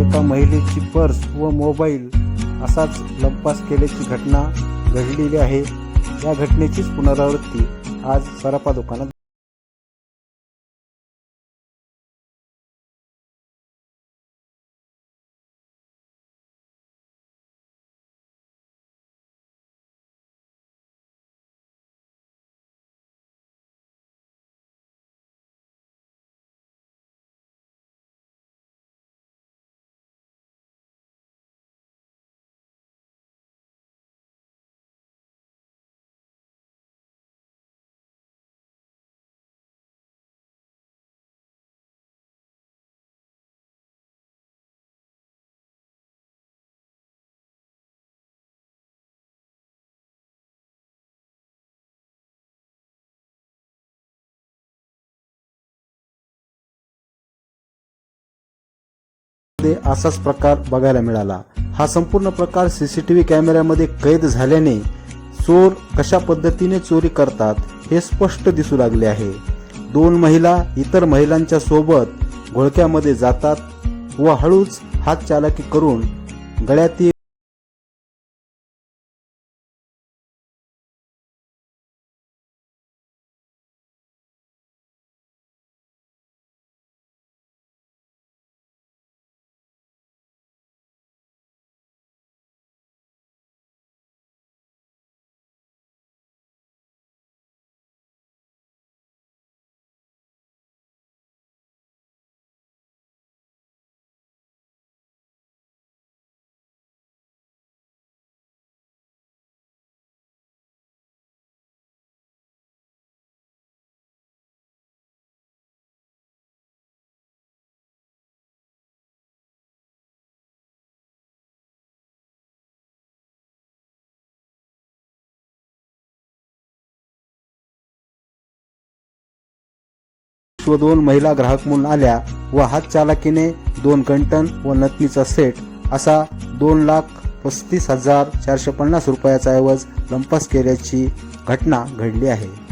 एका महिलेची पर्स व मोबाईल असाच लंपास केल्याची घटना घडलेली आहे. या घटनेचीच पुनरावृत्ती आज सराफा दुकानात असाच प्रकार बघायला मिळाला. हा संपूर्ण प्रकार सीसीटीव्ही कॅमेऱ्यामध्ये कैद झाल्याने चोर कशा पद्धतीने चोरी करतात हे स्पष्ट दिसू लागले आहे. दोन महिला इतर महिलांच्या सोबत घोळक्यामध्ये जातात व हळूच हात चालाकी करून गळ्यातील व दोन महिला ग्राहक म्हणून आल्या व हात चालाकीने दोन कंटन व नथनीचा सेट असा दोन लाख पस्तीस हजार चारशे पन्नास रुपयाचा ऐवज लंपास केल्याची घटना घडली आहे.